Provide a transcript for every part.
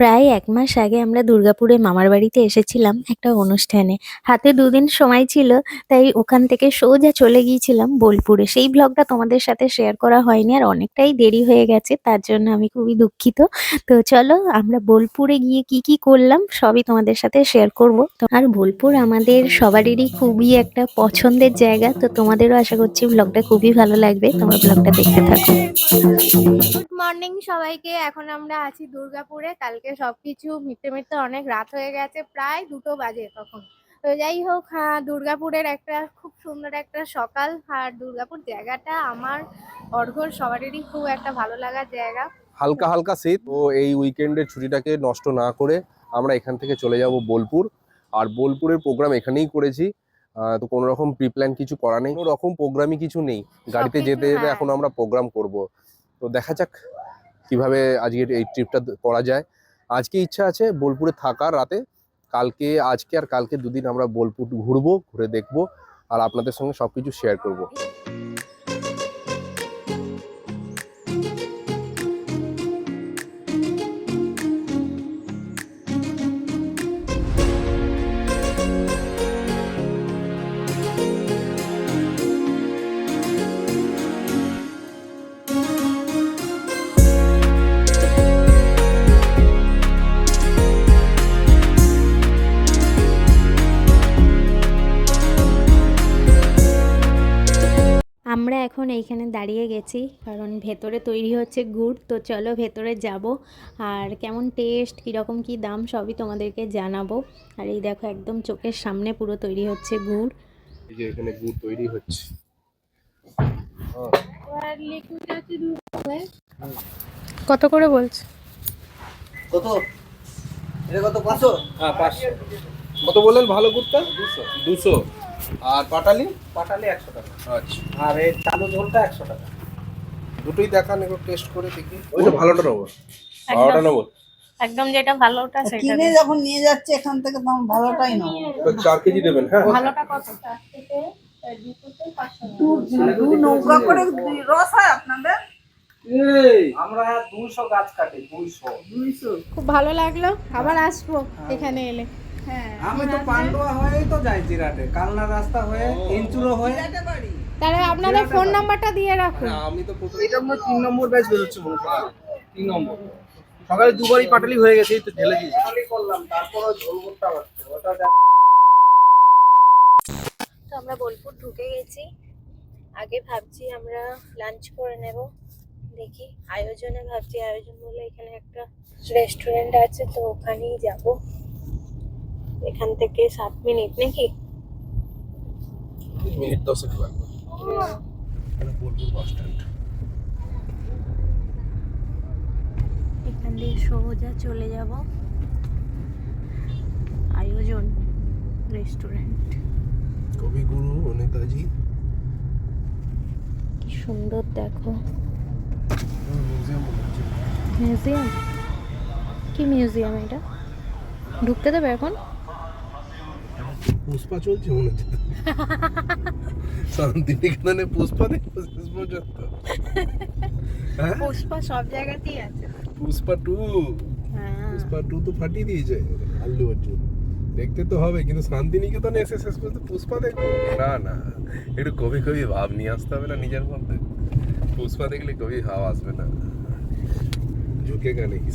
প্রায় এক মাস আগে আমরা দুর্গাপুরে মামার বাড়িতে এসেছিলাম একটা অনুষ্ঠানে। হাতে দুদিন সময় ছিল, তাই ওখান থেকে সোজা চলে গিয়েছিলাম বোলপুরে। সেই ব্লগটা তোমাদের সাথে শেয়ার করা হয়নি আর অনেকটাই দেরি হয়ে গেছে, তার জন্য আমি খুবই দুঃখিত। তো চলো, আমরা বোলপুরে গিয়ে কি কি করলাম সবই তোমাদের সাথে শেয়ার করব। আর বোলপুর আমাদের সবারই খুবই একটা পছন্দের জায়গা, তো তোমাদেরও আশা করছি ব্লগটা খুবই ভালো লাগবে। তোমরা ব্লগটা দেখতে থাকো। গুড মর্নিং সবাইকে, এখন আমরা আছি দুর্গাপুরে, কালকে সবকিছু মিটতে মিটতে অনেক রাত হয়ে গেছে প্রায় দুটো বাজে তখন। তো যাই হোক হ্যাঁ দুর্গাপুরের একটা খুব সুন্দর একটা সকাল আর দুর্গাপুর জায়গাটা আমার অর্ঘর সবারই খুব একটা ভালো লাগার জায়গা। হালকা হালকা শীত ও এই উইকেন্ডের ছুটিটাকে নষ্ট না করে আমরা এখান থেকে চলে যাব বোলপুর। আর বোলপুরের প্রোগ্রাম এখানেই করেছি। তো কোনো রকম প্রি প্ল্যান কিছু করা নেই কোনো রকম প্রোগ্রামই কিছু নেই। গাড়িতে যেতে যেতে হ্যাঁ। এখন আমরা প্রোগ্রাম করব। তো দেখা যাক কীভাবে আজকে এই ট্রিপটা করা যায়। আজকে ইচ্ছা আছে বোলপুরে থাকার রাতে। কালকে, আজকে আর কালকে দুদিন আমরা বোলপুর ঘুরবো, ঘুরে দেখব, আর আপনাদের সঙ্গে সব কিছু শেয়ার করব। আমরা এখন এইখানে দাঁড়িয়ে গেছি কারণ ভেতরে তৈরি হচ্ছে গুড়। তো চলো ভেতরে যাব আর কেমন টেস্ট কীরকম কী দাম সবই তোমাদেরকে জানাব। আর এই দেখো একদম চোখের সামনে পুরো তৈরি হচ্ছে গুড়। এই যে এখানে গুড় তৈরি হচ্ছে। কত করে বলছে? কত? এটা কত পাঁচশো? হ্যাঁ পাঁচশো। কত বললেন ভালো গুড়টা? দুশো। দুশো। আর পাটালি? পাটালি একশো টাকা। আচ্ছা। আর এই চালু ঝোলটা একশো টাকা। দুটোই দেখান একটু টেস্ট করে দেখি। ওইটা ভালোটা নেব। ভালোটা নেব। একদম যেটা ভালো ওটা সেটা কিনে যখন নিয়ে যাচ্ছে এখান থেকে তখন ভালোটাই তো চার কেজি দেবেন হ্যাঁ? ভালোটা কত? থেকে নৌকা করে রস হয় আপনাদের? আমরা দুইশো গাছ কাটি দুইশো। দুইশো খুব ভালো লাগল। আবার আসব এখানে এলে। হ্যাঁ আমি তো পান্ডুয়া হয়েই তো যাই জিরাটে। কালনা রাস্তা হয়ে ইঞ্চুরো হয়ে। তাহলে আপনাদের ফোন নাম্বারটা দিয়ে রাখুন। হ্যাঁ, আমি তো প্রথমে এটা আমার তিন নম্বর ব্যাচ বেরোচ্ছে মনে হয়। তিন নম্বর। সকালে দুবারই পাটালি হয়ে গেছে এই তো ঢেলে দিয়েছি। করলাম তারপরে ঝোল হচ্ছে ওটা দেখ তো আমরা বোলপুর ঢুকে গেছি। আগে ভাবছি আমরা লাঞ্চ করে নেব দেখি। আয়োজনে ভাবছি আয়োজন বলে এখানে একটা রেস্টুরেন্ট আছে তো ওখানেই যাব। এখান থেকে সাত মিনিট নাকি? মিনিট দশেক লাগবে। এখানে দিয়ে সোজা চলে যাব। আয়োজন রেস্টুরেন্ট কবিগুরু নেতাজি। কি সুন্দর দেখো। মিউজিয়াম কি মিউজিয়াম এটা? ঢুকতে দেবে এখন? পুষ্পা চলছে মনে হচ্ছে। শান্তিনিকেতনে পুষ্পা দেখব শেষ পর্যন্ত। হ্যাঁ? পুষ্পা সব জায়গাতেই আছে। পুষ্পা টু। হ্যাঁ। পুষ্পা টু তো ফাটিয়ে দিয়েছে আল্লু অর্জুন। দেখতে তো হবে কিন্তু শান্তিনিকেতনে এসে শেষ পর্যন্ত পুষ্পা দেখব। না না একটু কবি কবি ভাব নিয়ে আসতে হবে না নিজের মধ্যে। পুষ্পা দেখলে কবি ভাব আসবে না। ঝুঁকে গানে কি?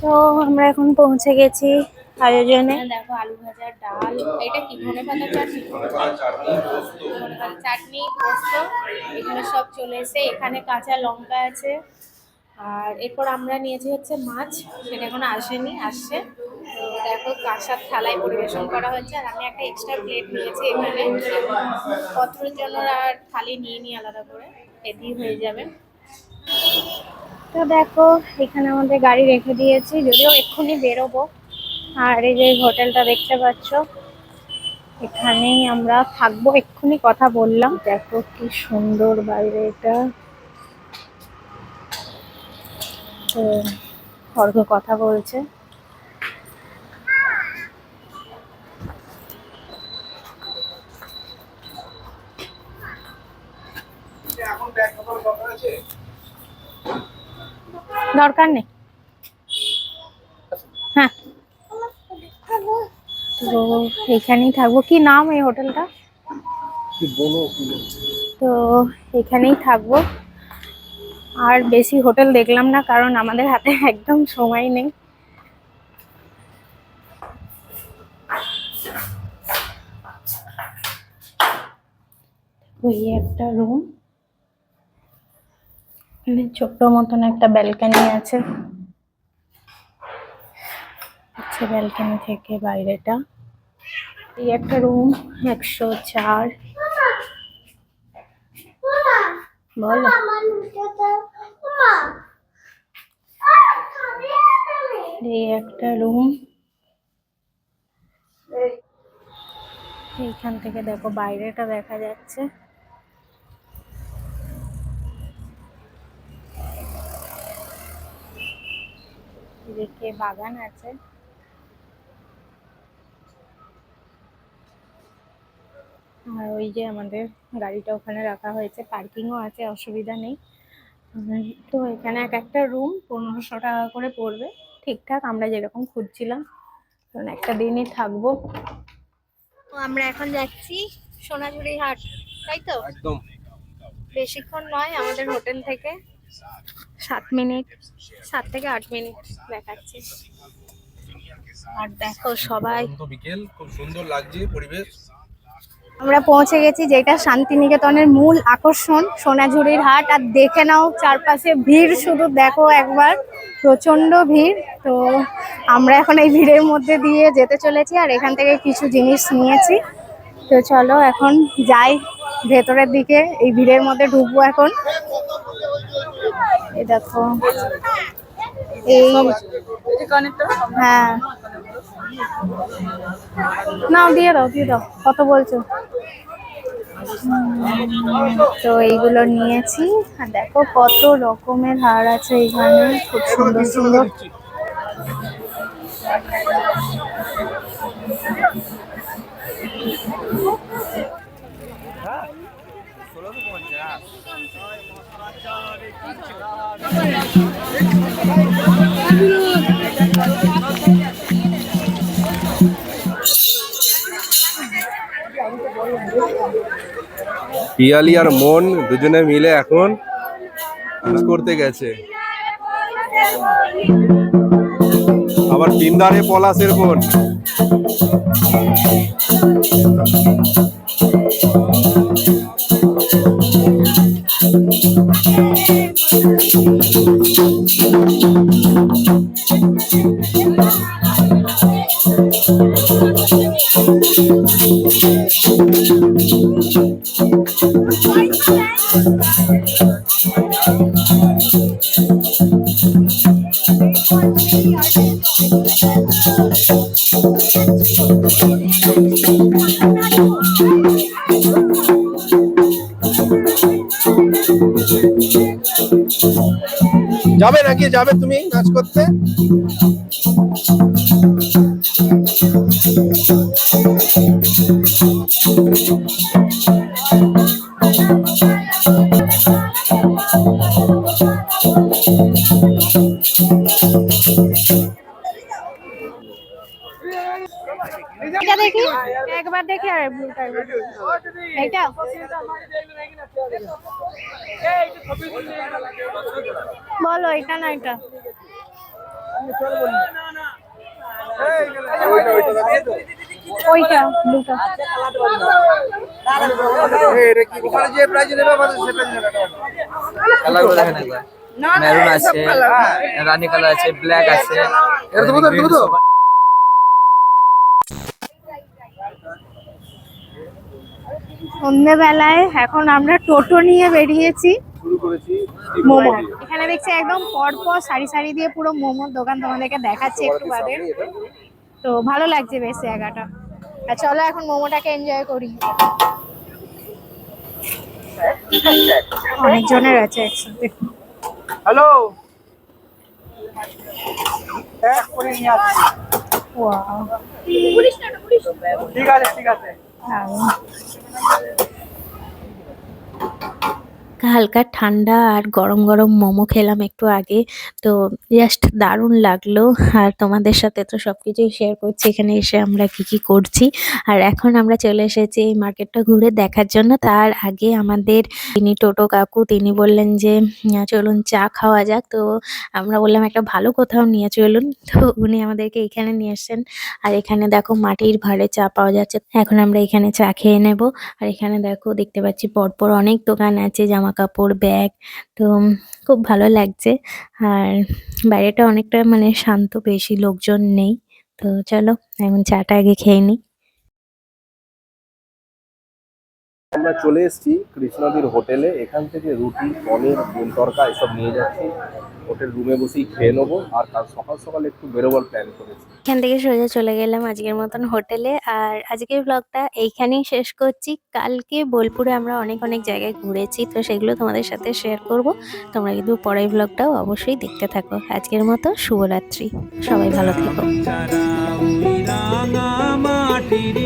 তো আমরা এখন পৌঁছে গেছি। আয়োজনে দেখো আলু ভাজা ডাল এটা কি ধনে পাতা চাটনি? ধনে পাতা চাটনি পোস্ত এগুলো সব চলে এসে এখানে কাঁচা লঙ্কা আছে। আর এরপর আমরা নিয়েছি হচ্ছে মাছ সেটা এখনও আসেনি আসছে। তো দেখো কাঁসার থালায় পরিবেশন করা হচ্ছে আর আমি একটা এক্সট্রা প্লেট নিয়েছি এখানে। পত্রের জন্য আর থালি নিয়ে নিই আলাদা করে। এতেই হয়ে যাবে। তো দেখো এখানে আমাদের গাড়ি রেখে দিয়েছি। যদিও এক্ষুনি বেরোবো আর এই যে হোটেলটা দেখতে পাচ্ছ, এখানেই আমরা থাকব। এক্ষুনি কথা বললাম। দেখো কি সুন্দর বাইরে এটা। তো অর্ঘ কথা বলছে। দরকার নেই। হ্যাঁ। তো এখানেই থাকব। কি নাম এই হোটেলটা? তো এখানেই থাকব। আর বেশি হোটেল দেখলাম না কারণ আমাদের হাতে একদম সময় নেই। ওই একটা রুম। এখানে ছোট্ট মতন একটা ব্যালকানি আছে। হচ্ছে ব্যালকানি থেকে বাইরেটা। এই একটা রুম একশো চার। বলো। এই একটা রুম এইখান থেকে দেখো বাইরেটা দেখা যাচ্ছে। এদিকে বাগান আছে। আর ওই যে আমাদের গাড়িটা ওখানে রাখা হয়েছে পার্কিংও আছে অসুবিধা নেই। তো এখানে এক একটা রুম পনেরোশো টাকা করে পড়বে। ঠিকঠাক আমরা যেরকম খুঁজছিলাম কারণ একটা দিনই থাকব। তো আমরা এখন যাচ্ছি সোনাঝুরি হাট তাই তো? একদম। বেশিক্ষণ নয় আমাদের হোটেল থেকে সাত মিনিট সাত থেকে আট মিনিট দেখাচ্ছে। আর দেখো সবাই। বিকেল খুব সুন্দর লাগছে পরিবেশ। আমরা পৌঁছে গেছি যেটা শান্তিনিকেতনের মূল আকর্ষণ সোনাঝুরির হাট। আর দেখে নাও চারপাশে ভিড় শুধু দেখো একবার প্রচণ্ড ভিড়। তো আমরা এখন এই ভিড়ের মধ্যে দিয়ে যেতে চলেছি আর এখান থেকে কিছু জিনিস নিয়েছি। তো চলো এখন যাই ভেতরের দিকে এই ভিড়ের মধ্যে ঢুকবো এখন। এই দেখো এই হ্যাঁ। নাও দিয়ে দাও দিয়ে দাও। কত বলছো? তো এইগুলো নিয়েছি। আর দেখো কত রকমের হার আছে এখানে খুব সুন্দর সুন্দর। পিয়ালি আর মন দুজনে মিলে এখন করতে গেছে। আবার তিনদারে পলাশের বোন যাবে নাকি? যাবে তুমি নাচ করতে? এটা দেখি? একবার দেখি আর ব্লুটা একবার। এইটা বলো এটা না এটা? ওইটা ব্লুটা যে প্রাইজ নেবে আমাদের সে প্রাইজ নেবে কালারগুলো দেখেন একবার মেরুন আছে রানী কালার আছে। ব্ল্যাক আছে এটা তো তো সন্ধ্যেবেলায় এখন আমরা টোটো নিয়ে বেরিয়েছি। শুরু মোমো। এখানে দেখছি একদম পরপর সারি সারি দিয়ে পুরো মোমোর দোকান তোমাদেরকে দেখাচ্ছি একটু বাদে। তো ভালো লাগছে বেশ জায়গাটা আর চলো এখন মোমোটাকে এনজয় করি। অনেকজনের আছে একসাথে। হ্যালো ঠিক আছে ঠিক আছে। দারুণ। হালকা হালকা ঠান্ডা আর গরম গরম মোমো খেলাম একটু আগে। তো জাস্ট দারুণ লাগল। আর তোমাদের সাথে তো সব কিছুই শেয়ার করছি। এখানে এসে আমরা কি কি করছি। আর এখন আমরা চলে এসেছি এই মার্কেটটা ঘুরে দেখার জন্য। তার আগে আমাদের তিনি টোটো কাকু, তিনি বললেন যে চলুন চা খাওয়া যাক। তো আমরা বললাম, একটা ভালো কোথাও নিয়ে চলুন। তো উনি আমাদেরকে এখানে নিয়ে এসছেন আর এখানে দেখো মাটির ভাঁড়ে চা পাওয়া যাচ্ছে। এখন আমরা এখানে চা খেয়ে নেব। আর এখানে দেখো, দেখতে পাচ্ছি পরপর অনেক দোকান আছে, জামা কাপড় ব্যাগ, তো খুব ভালো লাগছে। আর বাইরেটা অনেকটা মানে শান্ত, বেশি লোকজন নেই। তো চলো, এখন চাটা আগে খেয়ে নিই। আমরা চলে এসেছি কৃষ্ণাদির হোটেলে। এখান থেকে রুটি পনির ডিম তরকা এসব নিয়ে যাচ্ছি। হোটেল রুমে বসেই খেয়ে নেব। আর কাল সকাল সকাল একটু বেরোবার প্ল্যান করেছি। এখান থেকে সোজা চলে গেলাম আজকের মতন হোটেলে। আর আজকের ব্লগটা এইখানেই শেষ করছি। কালকে বোলপুরে আমরা অনেক অনেক জায়গায় ঘুরেছি তো সেগুলো তোমাদের সাথে শেয়ার করব। তোমরা কিন্তু পরের ব্লগটাও অবশ্যই দেখতে থাকো। আজকের মতো শুভরাত্রি। সবাই ভালো থেকো। মাটির